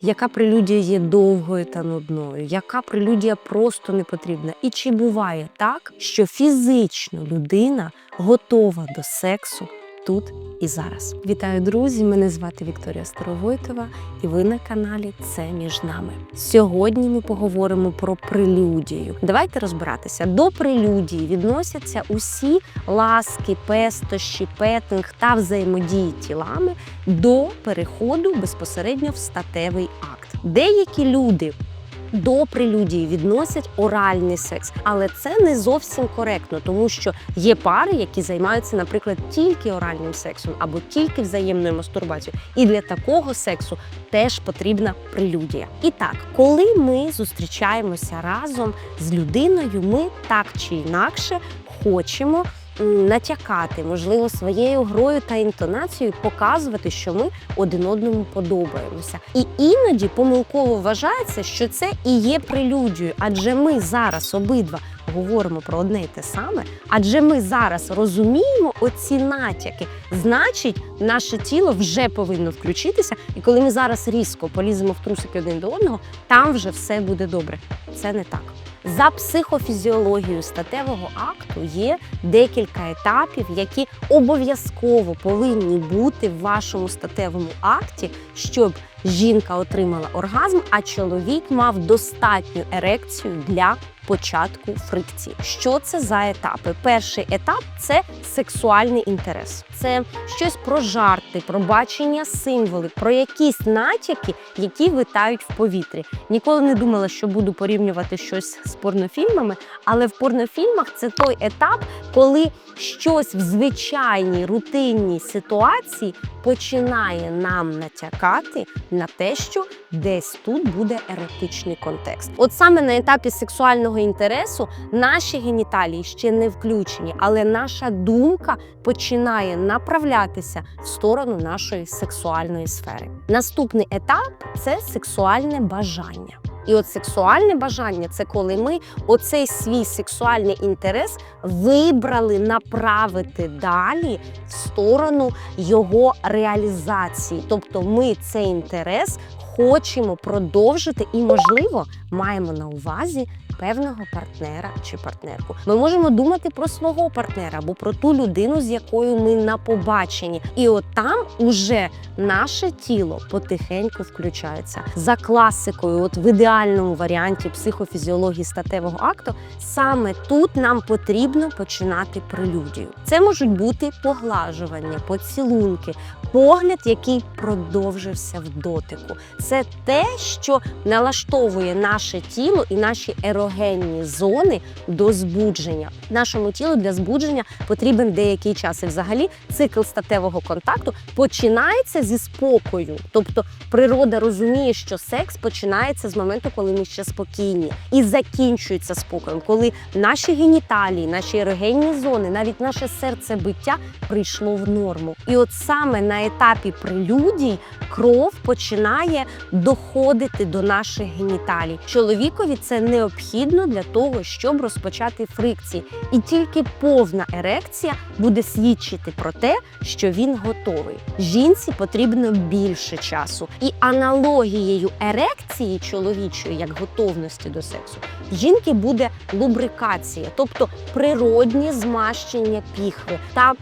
яка прелюдія є довгою та нудною, яка прелюдія просто не потрібна. І чи буває так, що фізично людина готова до сексу тут і зараз? Вітаю, друзі! Мене звати Вікторія Старовойтова, і ви на каналі Це між нами. Сьогодні ми поговоримо про прелюдію. Давайте розбиратися. До прелюдії відносяться усі ласки, пестощі, петинг та взаємодії тілами до переходу безпосередньо в статевий акт. Деякі люди. До прелюдії відносять оральний секс, але це не зовсім коректно, тому що є пари, які займаються, наприклад, тільки оральним сексом або тільки взаємною мастурбацією. І для такого сексу теж потрібна прелюдія. І так, коли ми зустрічаємося разом з людиною, ми так чи інакше хочемо натякати, можливо, своєю грою та інтонацією показувати, що ми один одному подобаємося. І іноді помилково вважається, що це і є прелюдією, адже ми зараз обидва говоримо про одне і те саме, адже ми зараз розуміємо оці натяки. Значить, наше тіло вже повинно включитися, і коли ми зараз різко поліземо в трусики один до одного, там вже все буде добре. Це не так. За психофізіологією статевого акту є декілька етапів, які обов'язково повинні бути в вашому статевому акті, щоб жінка отримала оргазм, а чоловік мав достатню ерекцію для початку фрикції. Що це за етапи? Перший етап це сексуальний інтерес. Це щось про жарти, про бачення символів, про якісь натяки, які витають в повітрі. Ніколи не думала, що буду порівнювати щось з порнофільмами, але в порнофільмах це той етап, коли щось в звичайній рутинній ситуації починає нам натякати на те, що десь тут буде еротичний контекст. От саме на етапі сексуального інтересу наші геніталії ще не включені, але наша думка починає направлятися в сторону нашої сексуальної сфери. Наступний етап це сексуальне бажання. І от сексуальне бажання це коли ми оцей свій сексуальний інтерес вибрали направити далі в сторону його реалізації. Тобто ми цей інтерес хочемо продовжити і, можливо, маємо на увазі певного партнера чи партнерку. Ми можемо думати про свого партнера або про ту людину, з якою ми на побаченні. І от там уже наше тіло потихеньку включається за класикою. От в ідеальному варіанті психофізіології статевого акту, саме тут нам потрібно починати прелюдію. Це можуть бути поглажування, поцілунки, погляд, який продовжився в дотику. Це те, що налаштовує наше тіло і наші ерогенні зони до збудження. Нашому тілу для збудження потрібен деякий час. І взагалі цикл статевого контакту починається зі спокою. Тобто природа розуміє, що секс починається з моменту, коли ми ще спокійні, і закінчується спокоєм, коли наші геніталії, наші ерогенні зони, навіть наше серцебиття прийшло в норму. І от саме на етапі прелюдій кров починає доходити до наших геніталій. Чоловікові це необхідно для того, щоб розпочати фрикції, і тільки повна ерекція буде свідчити про те, що він готовий. Жінці потрібно більше часу, і аналогією ерекції чоловічої, як готовності до сексу, жінки буде лубрикація, тобто природні змащення піхви та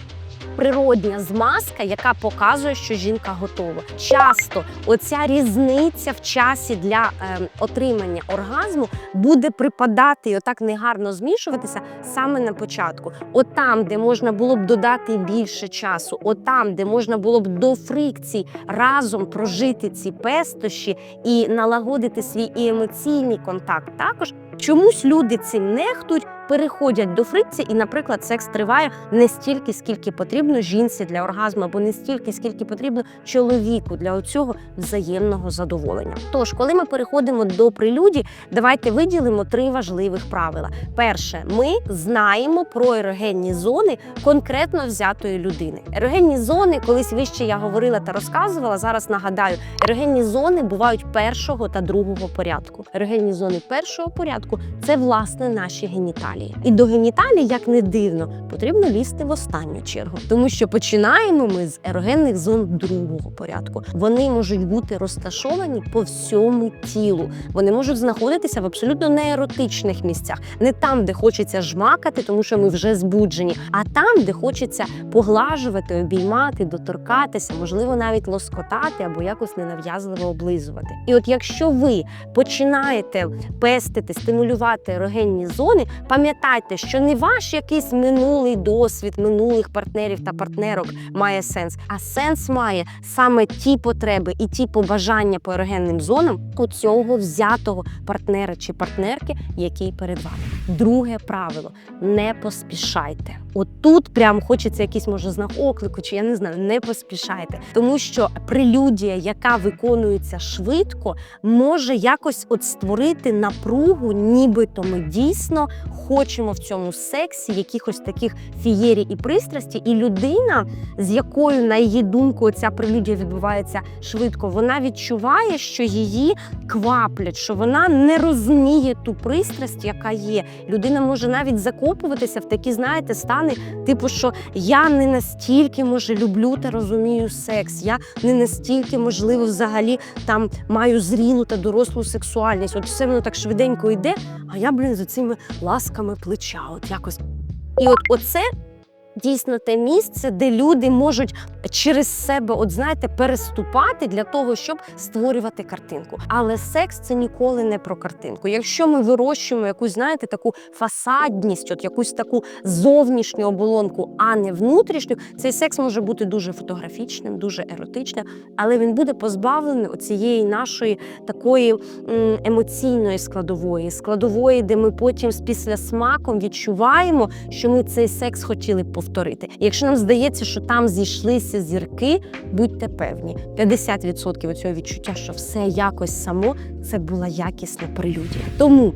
природня змазка, яка показує, що жінка готова. Часто оця різниця в часі для е, отримання оргазму буде припадати і отак негарно змішуватися саме на початку. От там, де можна було б додати більше часу, от там, де можна було б до фрикцій разом прожити ці пестощі і налагодити свій і емоційний контакт також. Чомусь люди цим нехтуть, переходять до фрикції, і, наприклад, секс триває не стільки, скільки потрібно жінці для оргазму, або не стільки, скільки потрібно чоловіку для цього взаємного задоволення. Тож, коли ми переходимо до прелюдій, давайте виділимо три важливих правила. Перше, ми знаємо про ерогенні зони конкретно взятої людини. Ерогенні зони, колись вище я говорила та розказувала. Зараз нагадаю, ерогенні зони бувають першого та другого порядку. Ерогенні зони першого порядку це власне наші геніталії. Геніталії. І до геніталії, як не дивно, потрібно лізти в останню чергу, тому що починаємо ми з ерогенних зон другого порядку. Вони можуть бути розташовані по всьому тілу. Вони можуть знаходитися в абсолютно нееротичних місцях, не там, де хочеться жмакати, тому що ми вже збуджені, а там, де хочеться поглажувати, обіймати, доторкатися, можливо, навіть лоскотати або якось ненав'язливо облизувати. І от якщо ви починаєте пестити, стимулювати ерогенні зони, пам'ятайте, що не ваш якийсь минулий досвід минулих партнерів та партнерок має сенс, а сенс має саме ті потреби і ті побажання по ерогенним зонам у цього взятого партнера чи партнерки, який перед вами. Друге правило не поспішайте. От тут прям хочеться якийсь може знак оклику, чи я не знаю, не поспішайте, тому що прелюдія, яка виконується швидко, може якось от створити напругу, нібито ми дійсно хочемо в цьому сексі якихось таких фієрій і пристрасті, і людина, з якою на її думку ця прелюдія відбувається швидко, вона відчуває, що її кваплять, що вона не розуміє ту пристрасть, яка є. Людина може навіть закопуватися в такі, знаєте, стани, типу, що я не настільки може люблю та розумію секс, я не настільки можливо взагалі там маю зрілу та дорослу сексуальність. От все воно так швиденько йде, а я, блін, за цими ласками плеча. От якось. І от оце дійсно те місце, де люди можуть через себе, от знаєте, переступати для того, щоб створювати картинку. Але секс це ніколи не про картинку. Якщо ми вирощуємо якусь, знаєте, таку фасадність, от якусь таку зовнішню оболонку, а не внутрішню, цей секс може бути дуже фотографічним, дуже еротичним, але він буде позбавлений цієї нашої такої емоційної складової, складової, де ми потім з післясмаком відчуваємо, що ми цей секс хотіли повторити. Якщо нам здається, що там зійшлися зірки, будьте певні, 50% цього відчуття, що все якось само, це була якісна прелюдія. Тому.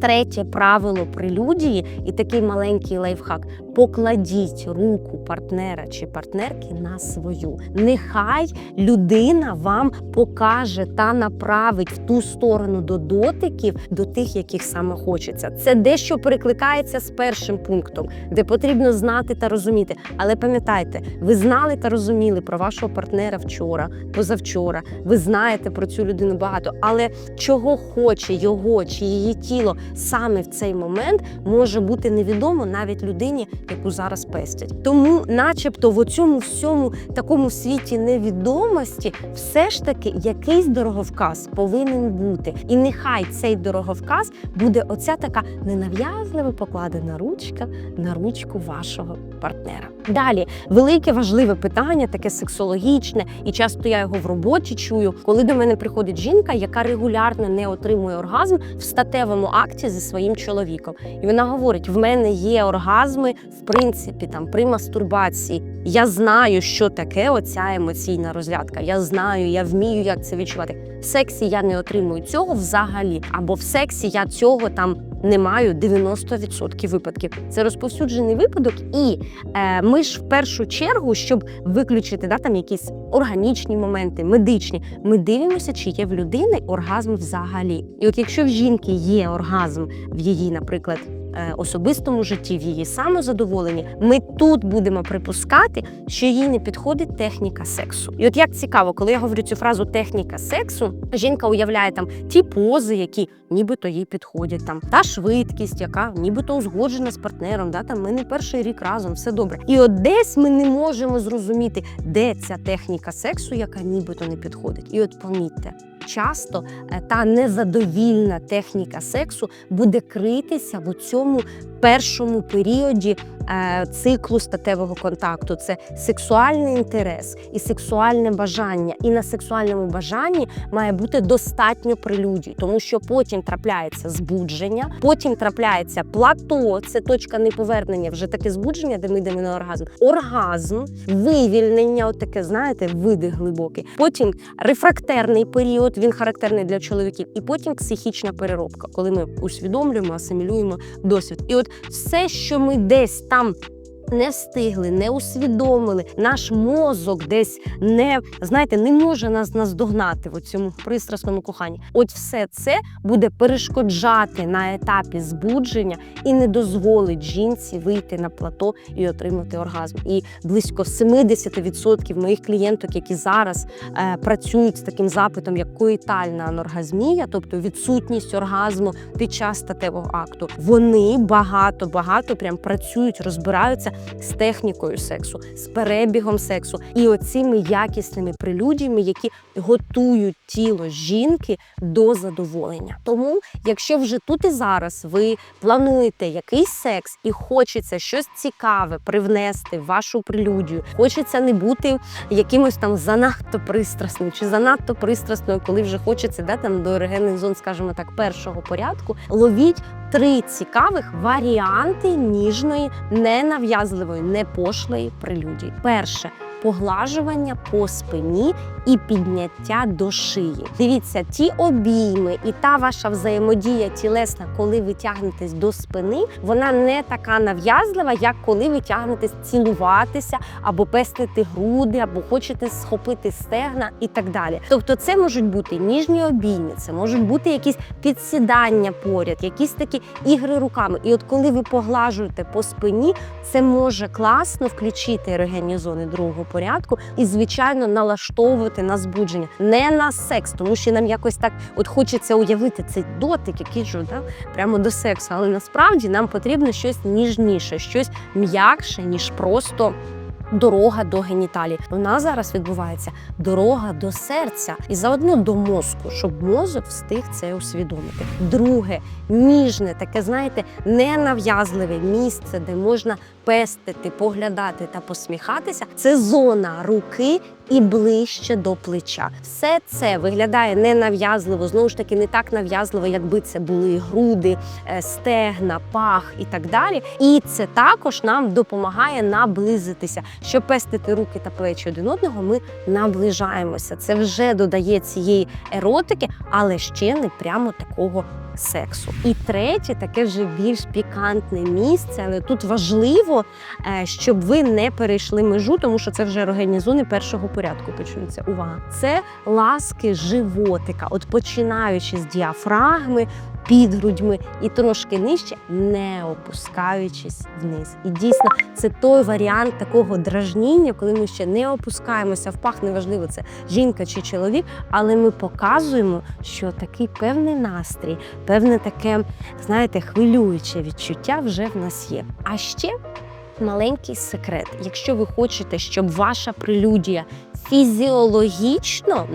Третє правило прелюдії і такий маленький лайфхак: покладіть руку партнера чи партнерки на свою. Нехай людина вам покаже та направить в ту сторону до дотиків, до тих, яких саме хочеться. Це дещо перекликається з першим пунктом, де потрібно знати та розуміти. Але пам'ятайте, ви знали та розуміли про вашого партнера вчора, позавчора. Ви знаєте про цю людину багато, але чого хоче його чи її тіло саме в цей момент може бути невідомо навіть людині, яку зараз пестять. Тому, начебто, в цьому всьому такому світі невідомості, все ж таки якийсь дороговказ повинен бути. І нехай цей дороговказ буде оця така ненав'язливо покладена ручка на ручку вашого партнера. Далі велике важливе питання, таке сексологічне, і часто я його в роботі чую, коли до мене приходить жінка, яка регулярно не отримує оргазм в статевому акті зі своїм чоловіком. І вона говорить: в мене є оргазми, в принципі, там при мастурбації. Я знаю, що таке оця емоційна розрядка. Я знаю, я вмію, як це відчувати. В сексі я не отримую цього взагалі, або в сексі я цього там не маю 90% випадків. Це розповсюджений випадок, і е, ми ж в першу чергу, щоб виключити да, там якісь органічні моменти, медичні, ми дивимося, чи є в людини оргазм взагалі. І от якщо в жінки є оргазм в її, наприклад. Е, Особистому житті, в її самозадоволенні, ми тут будемо припускати, що їй не підходить техніка сексу. І от як цікаво, коли я говорю цю фразу техніка сексу, жінка уявляє там ті пози, які нібито їй підходять, там та швидкість, яка нібито узгоджена з партнером. Да, там ми не перший рік разом, все добре. І от десь ми не можемо зрозуміти, де ця техніка сексу, яка нібито не підходить. І от помітьте. Часто е, та незадовільна техніка сексу буде критися в цьому першому періоді циклу статевого контакту. Це сексуальний інтерес і сексуальне бажання. І на сексуальному бажанні має бути достатньо прелюдій, тому що потім трапляється збудження, потім трапляється плато, це точка неповернення, вже таке збудження, де ми йдемо на оргазм. Оргазм, вивільнення, от таке, знаєте, видих глибокий. Потім рефрактерний період, він характерний для чоловіків, і потім психічна переробка, коли ми усвідомлюємо, асимілюємо досвід. І от все, що ми десь там там не встигли, не усвідомили. Наш мозок десь не знаєте, не може нас наздогнати в цьому пристрасному коханні. От все це буде перешкоджати на етапі збудження і не дозволить жінці вийти на плато і отримати оргазм. І близько 70% моїх клієнток, які зараз е, працюють з таким запитом, як коїтальна аноргазмія, тобто відсутність оргазму під час статевого акту, вони багато багато прям працюють, розбираються з технікою сексу, з перебігом сексу і оцими якісними прелюдіями, які готують тіло жінки до задоволення. Тому, якщо вже тут і зараз ви плануєте якийсь секс і хочеться щось цікаве привнести в вашу прелюдію, хочеться не бути якимось там занадто пристрасним чи занадто пристрасною, коли вже хочеться да, там до ерогенних зон, скажімо так, першого порядку, ловіть три цікавих варіанти ніжної, ненав'язливої, непошлої прелюдії. Перше. Поглажування по спині і підняття до шиї. Дивіться, ті обійми і та ваша взаємодія тілесна, коли ви тягнетесь до спини, вона не така нав'язлива, як коли ви тягнетесь цілуватися або пестити груди, або хочете схопити стегна і так далі. Тобто, це можуть бути ніжні обійми, це можуть бути якісь підсідання поряд, якісь такі ігри руками. І от коли ви поглажуєте по спині, це може класно включити ерогенні зони другого порядку і, звичайно, налаштовувати на збудження, не на секс, тому що нам якось так от хочеться уявити цей дотик, який ж да, прямо до сексу. Але насправді нам потрібно щось ніжніше, щось м'якше, ніж просто. Дорога до геніталій. У нас зараз відбувається дорога до серця і заодно до мозку, щоб мозок встиг це усвідомити. Друге, ніжне, таке, знаєте, ненав'язливе місце, де можна пестити, поглядати та посміхатися. Це зона руки і ближче до плеча. Все це виглядає ненав'язливо, знову ж таки, не так нав'язливо, якби це були груди, е, стегна, пах і так далі. І це також нам допомагає наблизитися. Щоб пестити руки та плечі один одного, ми наближаємося. Це вже додає цієї еротики, але ще не прямо такого сексу. І третє, таке вже більш пікантне місце, але тут важливо, е, щоб ви не перейшли межу, тому що це вже ерогенні зони першого порядку. Почнуться увага. Це ласки животика, от починаючи з діафрагми. Під грудьми і трошки нижче, не опускаючись вниз. І дійсно, це той варіант такого дражніння, коли ми ще не опускаємося в пах, неважливо, це жінка чи чоловік, але ми показуємо, що такий певний настрій, певне таке, знаєте, хвилююче відчуття вже в нас є. А ще маленький секрет: якщо ви хочете, щоб ваша прелюдія фізіологічно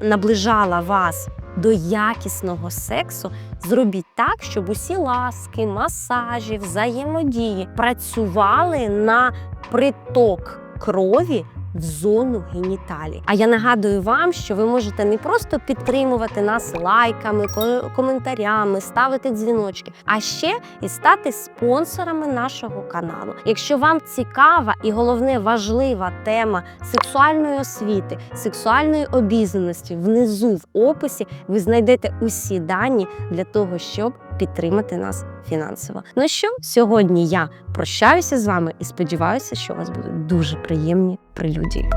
наближала вас до якісного сексу, зробіть так, щоб усі ласки, масажі, взаємодії працювали на приток крові. В зону геніталій. А я нагадую вам, що ви можете не просто підтримувати нас лайками, коментарями, ставити дзвіночки, а ще і стати спонсорами нашого каналу. Якщо вам цікава і головне важлива тема сексуальної освіти, сексуальної обізнаності, внизу в описі ви знайдете усі дані для того, щоб підтримати нас фінансово. Ну що, сьогодні я прощаюся з вами і сподіваюся, що у вас будуть дуже приємні прелюдії.